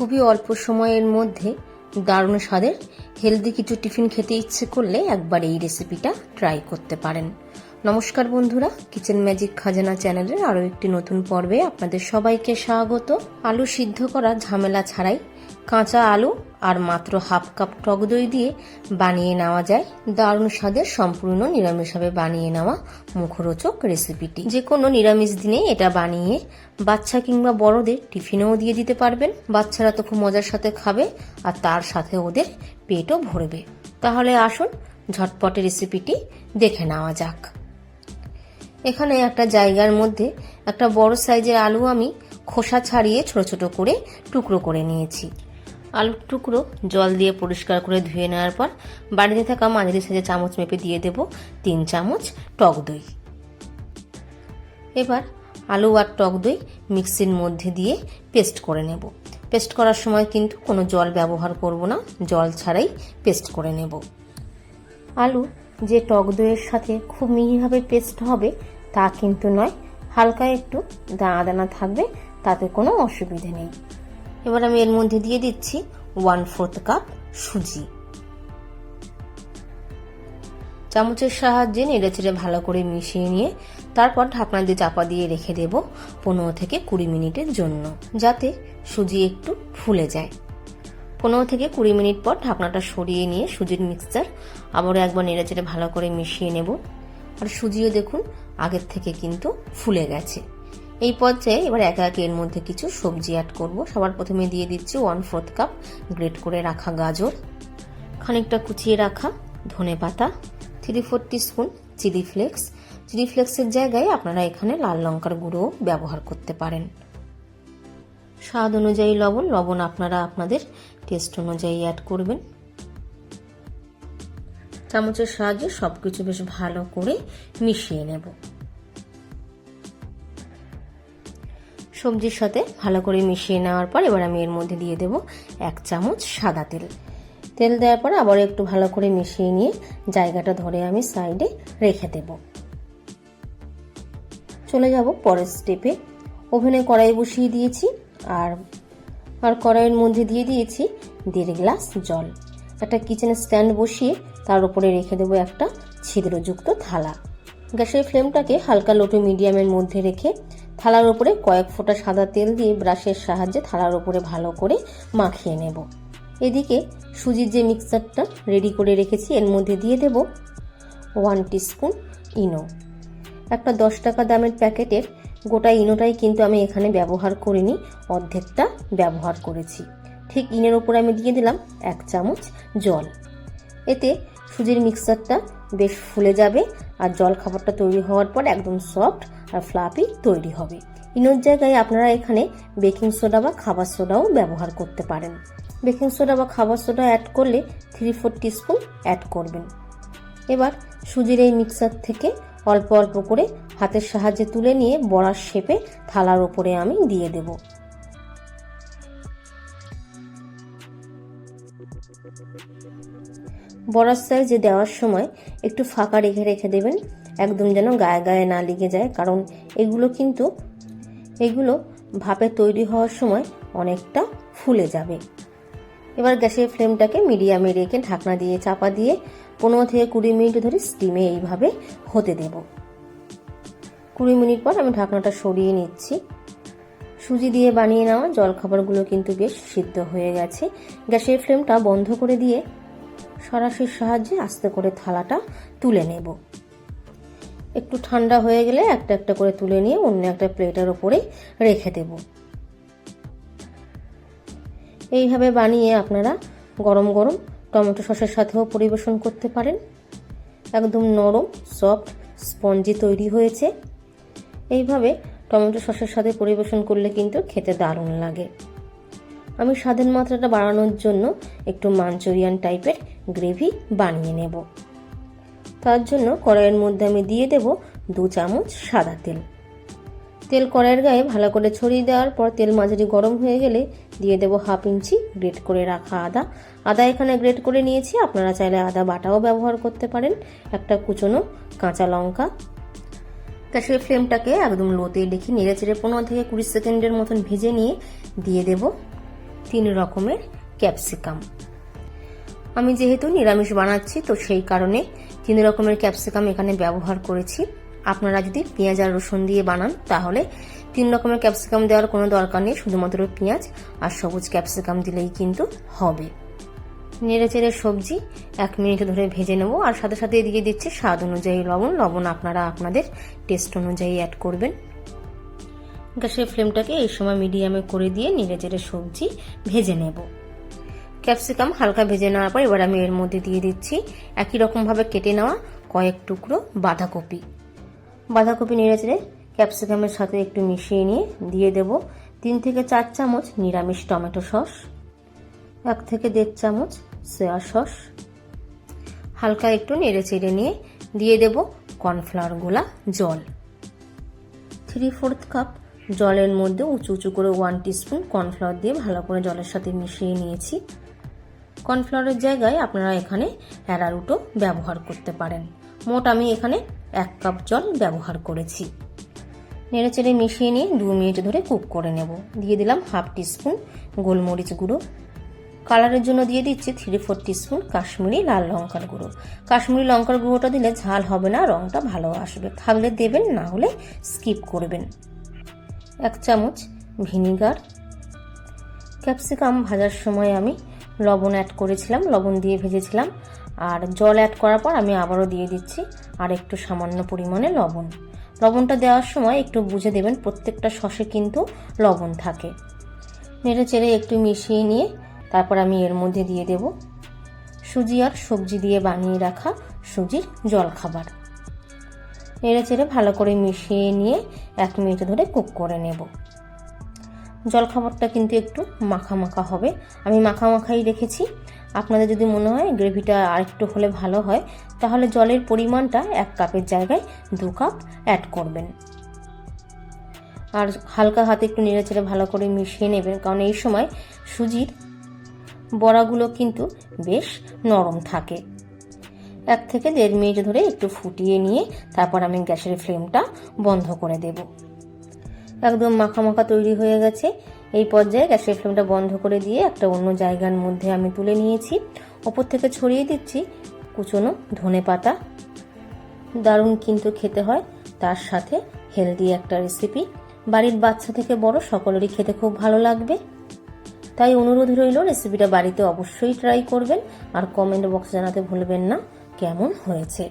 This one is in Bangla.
খুবই অল্প সময়ের মধ্যে দারুণ স্বাদের হেলদি কিছু টিফিন খেতে ইচ্ছে করলে একবার এই রেসিপিটা ট্রাই করতে পারেন। নমস্কার বন্ধুরা, কিচেন ম্যাজিক খাজানা চ্যানেলের আরও একটি নতুন পর্বে আপনাদের সবাইকে স্বাগত। আলু সিদ্ধ করা ঝামেলা ছাড়াই কাঁচা আলু আর মাত্র হাফ কাপ টক দই দিয়ে বানিয়ে নেওয়া যায়। দারুণ স্বাদের সম্পূর্ণ নিরামিষভাবে বানিয়ে নেওয়া মুখরোচক রেসিপিটি। যে কোনো নিরামিষ দিনে এটা বানিয়ে বাচ্চা কিংবা বড়দের টিফিনেও দিয়ে দিতে পারবেন। বাচ্চারা তো খুব মজার সাথে খাবে আর তার সাথে ওদের পেটও ভরবে। তাহলে আসুন ঝটপটে রেসিপিটি দেখে নেওয়া যাক। এখানে একটা জায়গার মধ্যে একটা বড় সাইজের আলু আমি খোসা ছাড়িয়ে ছোট ছোট করে টুকরো করে নিয়েছি। আলুর টুকরো জল দিয়ে পরিষ্কার করে ধুয়ে নেওয়ার পর বাড়িতে থাকা মাঝারি সাইজের চামচ মেপে দিয়ে দেব তিন চামচ টক দই। এবার আলু আর টক দই মিক্সির মধ্যে দিয়ে পেস্ট করে নেব। পেস্ট করার সময় কিন্তু কোনো জল ব্যবহার করব না, জল ছাড়াই পেস্ট করে নেব। আলু যে টক দইয়ের সাথে খুব মিহিভাবে পেস্ট হবে, তা কিন্তু নয়। হালকা একটু দানা দানা থাকবে, তাতে কোনো অসুবিধে নেই। এবার আমি এর মধ্যে দিয়ে দিচ্ছি ওয়ান ফোর্থ কাপ সুজি। চামচের সাহায্যে নেড়েচেড়ে ভালো করে মিশিয়ে নিয়ে তারপর ঢাকনা দিয়ে চাপা দিয়ে রেখে দেব পনেরো থেকে কুড়ি মিনিটের জন্য, যাতে সুজি একটু ফুলে যায়। পনেরো থেকে কুড়ি মিনিট পর ঢাকনাটা সরিয়ে নিয়ে সুজির মিক্সচার আবারও একবার নেড়েচেড়ে ভালো করে মিশিয়ে নেব। আর সুজিও দেখুন আগের থেকে কিন্তু ফুলে গেছে। এই পর্যায়ে এবার একে একে এর মধ্যে কিছু সবজি অ্যাড করব। সবার প্রথমে দিয়ে দিচ্ছি ওয়ান ফোর্থ কাপ গ্রেট করে রাখা গাজর, খানিকটা কুচিয়ে রাখা ধনে পাতা three four spoon chilli flakes chilli ফ্লেক্সের জায়গায় আপনারা এখানে লাল লঙ্কার গুঁড়ো ব্যবহার করতে পারেন। স্বাদ অনুযায়ী লবণ লবণ আপনারা আপনাদের টেস্ট অনুযায়ী অ্যাড করবেন। চামচের সাহায্যে সব কিছু বেশ ভালো করে মিশিয়ে নেব। সবজির সাথে ভালো করে মিশিয়ে নেওয়ার পর এবার আমি এর মধ্যে দিয়ে দেব এক চামচ সাদা তেল। তেল দেওয়ার পর আবার একটু ভালো করে মিশিয়ে নিয়ে জায়গাটা ধরে আমি সাইডে রেখে দেব। চলে যাব পরের স্টেপে ওভেনে কড়াই বসিয়ে দিয়েছি আর আর কড়াইয়ের মধ্যে দিয়ে দিয়েছি দেড় গ্লাস জল। একটা কিচেনের স্ট্যান্ড বসিয়ে তার উপরে রেখে দেবো একটা ছিদ্রযুক্ত থালা। গ্যাসের ফ্লেমটাকে হালকা লোটো মিডিয়ামের মধ্যে রেখে থালার উপরে কয়েক ফোঁটা সাদা তেল দিয়ে ব্রাশের সাহায্যে থালার উপরে ভালো করে মাখিয়ে নেব। এদিকে সুজির যে মিক্সারটা রেডি করে রেখেছি, এর মধ্যে দিয়ে দেব ওয়ান টিস্পুন ইনো একটা দশ টাকা দামের প্যাকেটের গোটা ইনোটাই কিন্তু আমি এখানে ব্যবহার করিনি, অর্ধেকটা ব্যবহার করেছি। ঠিক ইনের ওপরে আমি দিয়ে দিলাম এক চামচ জল। এতে সুজির মিক্সারটা বেশ ফুলে যাবে আর জল খাবারটা তৈরি হওয়ার পর একদম সফট আর ফ্লাপি তৈরি হবে। ইনোর জায়গায় আপনারা এখানে বেকিং সোডা বা খাবার সোডাও ব্যবহার করতে পারেন। বেকিং সোডা বা খাবার সোডা অ্যাড করলে থ্রি ফোর টিস্পুন অ্যাড করবেন। এবার সুজির এই মিক্সার থেকে অল্প অল্প করে হাতের সাহায্যে তুলে নিয়ে বড়ার শেপে থালার ওপরে আমি দিয়ে দেব। বড়ার সাইজে দেওয়ার সময় একটু ফাঁকা রেখে রেখে দেবেন, একদম যেন গায়ে গায়ে না লেগে যায়, কারণ এগুলো কিন্তু, এগুলো ভাপে তৈরি হওয়ার সময় অনেকটা ফুলে যাবে। এবার গ্যাসের ফ্লেমটাকে মিডিয়ামে রেখে ঢাকনা দিয়ে, চাপা দিয়ে পনেরো থেকে কুড়ি মিনিট ধরে স্টিমে এইভাবে হতে দেব। কুড়ি মিনিট পর আমি ঢাকনাটা সরিয়ে নিচ্ছি। সুজি দিয়ে বানিয়ে নেওয়া জলখাবারগুলো কিন্তু বেশ সিদ্ধ হয়ে গেছে। গ্যাসের ফ্লেমটা বন্ধ করে দিয়ে সরাসির সাহায্যে আস্তে করে থালাটা তুলে নেব। একটু ঠান্ডা হয়ে গেলে একটা একটা করে তুলে নিয়ে অন্য একটা প্লেটের ওপরে রেখে দেব। এইভাবে বানিয়ে আপনারা গরম গরম টমেটো সসের সাথেও পরিবেশন করতে পারেন। একদম নরম সফট স্পঞ্জি তৈরি হয়েছে। এইভাবে টমেটো সসের সাথে পরিবেশন করলে কিন্তু খেতে দারুণ লাগে। আমি স্বাদের মাত্রাটা বাড়ানোর জন্য একটু মাঞ্চুরিয়ান টাইপের গ্রেভি বানিয়ে নেব। তার জন্য কড়াইয়ের মধ্যে আমি দিয়ে দেব দু চামচ সাদা তেল। তেল কড়াইয়ের গায়ে ভালো করে ছড়িয়ে দেওয়ার পর তেল মাঝারি গরম হয়ে গেলে দিয়ে দেব হাফ ইঞ্চি গ্রেট করে রাখা আদা। আদা এখানে গ্রেট করে নিয়েছি, আপনারা চাইলে আদা বাটাও ব্যবহার করতে পারেন। একটা কুচনো কাঁচা লঙ্কা। গ্যাসের ফ্লেমটাকে একদম লোতে রেখে নেড়ে চেড়ে পনেরো থেকে কুড়ি সেকেন্ডের মতন ভেজে নিয়ে দিয়ে দেব তিন রকমের ক্যাপসিকাম। আমি যেহেতু নিরামিষ বানাচ্ছি, তো সেই কারণে তিন রকমের ক্যাপসিকাম এখানে ব্যবহার করেছি। আপনারা যদি পেঁয়াজ আর রসুন দিয়ে বানান, তাহলে তিন রকমের ক্যাপসিকাম দেওয়ার কোনো দরকার নেই। শুধুমাত্র পেঁয়াজ আর সবুজ ক্যাপসিকাম দিলেই কিন্তু হবে। নেড়ে চেড়ে সবজি এক মিনিট ধরে ভেজে নেব। আর সাথে সাথে দিয়ে দিচ্ছি স্বাদ অনুযায়ী লবণ। লবণ আপনারা আপনাদের টেস্ট অনুযায়ী অ্যাড করবেন। গ্যাসের ফ্লেমটাকে এই সময় মিডিয়ামে করে দিয়ে নেড়ে চেড়ে সবজি ভেজে নেব। ক্যাপসিকাম হালকা ভেজে নেওয়ার পর এবার আমি এর মধ্যে দিয়ে দিচ্ছি একই রকমভাবে কেটে নেওয়া কয়েক টুকরো বাঁধাকপি। বাঁধাকপি নেড়ে চেড়ে ক্যাপসিকামের সাথে একটু মিশিয়ে নিয়ে দিয়ে দেব তিন থেকে চার চামচ নিরামিষ টমেটো সস, এক থেকে দেড় চামচ সয়া সস। হালকা একটু নেড়ে চেড়ে নিয়ে দিয়ে দেব কর্নফ্লাওয়ার গোলা জল। থ্রি ফোর্থ কাপ জলের মধ্যে উঁচু উঁচু করে ওয়ান টিস্পুন কর্নফ্লাওয়ার দিয়ে ভালো করে জলের সাথে মিশিয়ে নিয়েছি। কর্নফ্লাওয়ারের জায়গায় আপনারা এখানে অ্যারারুটও ব্যবহার করতে পারেন। মোট আমি এখানে এক কাপ জল ব্যবহার করেছি। নেড়ে চেড়ে মিশিয়ে নিয়ে দু মিনিট ধরে কুক করে নেব। দিয়ে দিলাম হাফ টিস্পুন গোলমরিচ গুঁড়ো। কালারের জন্য দিয়ে দিচ্ছি থ্রি ফোর টিস্পুন কাশ্মীরি লাল লঙ্কার গুঁড়ো। কাশ্মীরি লঙ্কার গুঁড়োটা দিলে ঝাল হবে না রঙটা ভালো আসবে। থাকলে দেবেন, না হলে স্কিপ করবেন। এক চামচ ভিনিগার। ক্যাপসিকাম ভাজার সময় আমি লবণ অ্যাড করেছিলাম, লবণ দিয়ে ভেজেছিলাম। আর জল অ্যাড করার পর আমি আবারও দিয়ে দিচ্ছি আর একটু সামান্য পরিমাণে লবণ। লবণটা দেওয়ার সময় একটু বুঝে দেবেন প্রত্যেকটা সসে কিন্তু লবণ থাকে। নেড়ে চেড়ে একটু মিশিয়ে নিয়ে তারপর আমি এর মধ্যে দিয়ে দেব সুজি আর সবজি দিয়ে বানিয়ে রাখা সুজির জলখাবার। নেড়ে চেড়ে ভালো করে মিশিয়ে নিয়ে এক মিনিট ধরে কুক করে নেব। জলখাবারটা কিন্তু একটু মাখা মাখা হবে। আমি মাখা মাখাই রেখেছি। আপনাদের যদি মনে হয় গ্রেভিটা আরেকটু হলে ভালো হয়, তাহলে জলের পরিমাণটা এক কাপের জায়গায় দু কাপ অ্যাড করবেন। আর হালকা হাতে একটু নেড়ে চেড়ে ভালো করে মিশিয়ে নেবেন, কারণ এই সময় সুজির বড়াগুলো কিন্তু বেশ নরম থাকে। এক থেকে দেড় মিনিট ধরে একটু ফুটিয়ে নিয়ে তারপর আমি গ্যাসের ফ্লেমটা বন্ধ করে দেব। একদম মাখা মাখা তৈরি হয়ে গেছে। এই পর্যায়ে গ্যাসের ফ্লেমটা বন্ধ করে দিয়ে একটা অন্য জায়গার মধ্যে আমি তুলে নিয়েছি। ওপর থেকে ছড়িয়ে দিচ্ছি কুচনো ধনে পাতা। দারুণ কিন্তু খেতে হয়। তার সাথে হেলদি একটা রেসিপি বাড়ির বাচ্চা থেকে বড় সকলেরই খেতে খুব ভালো লাগবে। তাই অনুরোধ রইল রেসিপিটা বাড়িতে অবশ্যই ট্রাই করবেন। আর কমেন্ট বক্সে জানাতে ভুলবেন না, কেমন হয়েছে?